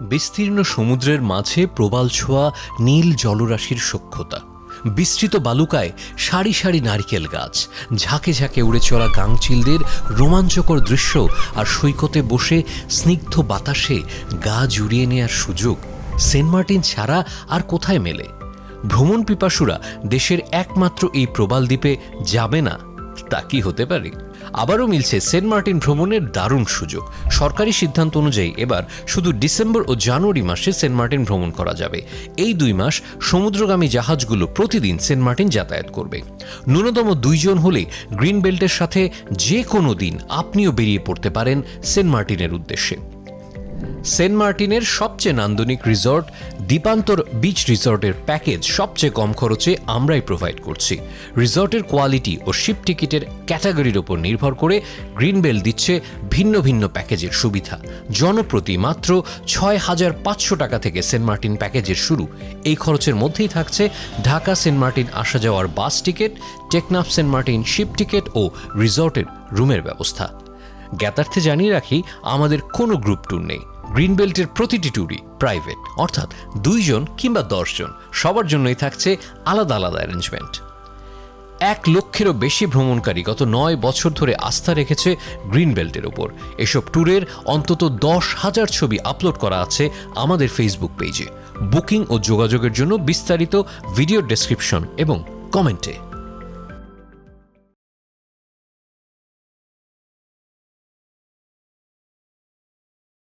বিস্তীর্ণ সমুদ্রের মাঝে প্রবাল ছোঁয়া নীল জলরাশির সখ্যতা বিস্তৃত বালুকায় সারি সারি নারিকেল গাছ, ঝাঁকে ঝাঁকে উড়ে চলা গাংচিলদের রোমাঞ্চকর দৃশ্য আর সৈকতে বসে স্নিগ্ধ বাতাসে গা জুড়িয়ে নেয়ার সুযোগ সেন্ট মার্টিন ছাড়া আর কোথায় মেলে? ভ্রমণ পিপাসুরা দেশের একমাত্র এই প্রবাল দ্বীপে যাবে না। তা কি হতে পারে? আবারও মিলছে সেন্ট মার্টিন ভ্রমণের দারুণ সুযোগ। সরকারি সিদ্ধান্ত অনুযায়ী এবার শুধু ডিসেম্বর ও জানুয়ারি মাসে সেন্ট মার্টিন ভ্রমণ করা যাবে। এই দুই মাস সমুদ্রগামী জাহাজগুলো প্রতিদিন সেন্ট মার্টিন যাতায়াত করবে। ন্যূনতম দুইজন হলে গ্রিন বেল্টের সাথে যে কোনো দিন আপনিও বেরিয়ে পড়তে পারেন সেন্ট মার্টিনের উদ্দেশ্যে। সেন্ট মার্টিনের সবচেয়ে নান্দনিক রিসর্ট, দ্বীপান্তর বিচ রিসর্টের প্যাকেজ সবচেয়ে কম খরচে আমরাই প্রোভাইড করছি। রিসর্টের কোয়ালিটি ও শিপ টিকিটের ক্যাটাগরির ওপর নির্ভর করে গ্রিনবেল দিচ্ছে ভিন্ন ভিন্ন প্যাকেজের সুবিধা। জনপ্রতি মাত্র ছয় হাজার পাঁচশো টাকা থেকে সেন্ট মার্টিন প্যাকেজের শুরু। এই খরচের মধ্যেই থাকছে ঢাকা সেন্ট মার্টিন আসা যাওয়ার bus ticket, Teknaf Saint Martin ship ticket ও রিসর্টের রুমের ব্যবস্থা। জ্ঞাতার্থে জানিয়ে রাখি, আমাদের কোনো গ্রুপ ট্যুর নেই। গ্রিন বেল্টের প্রতিটি ট্যুরই প্রাইভেট। অর্থাৎ দুইজন কিংবা দশজন, সবার জন্যই থাকছে আলাদা আলাদা অ্যারেঞ্জমেন্ট। এক লক্ষেরও বেশি ভ্রমণকারী গত নয় বছর ধরে আস্থা রেখেছে গ্রিন বেল্টের ওপর। এসব ট্যুরের অন্তত দশ হাজার ছবি আপলোড করা আছে আমাদের ফেসবুক পেজে। বুকিং ও যোগাযোগের জন্য বিস্তারিত ভিডিও ডেসক্রিপশন এবং কমেন্টে।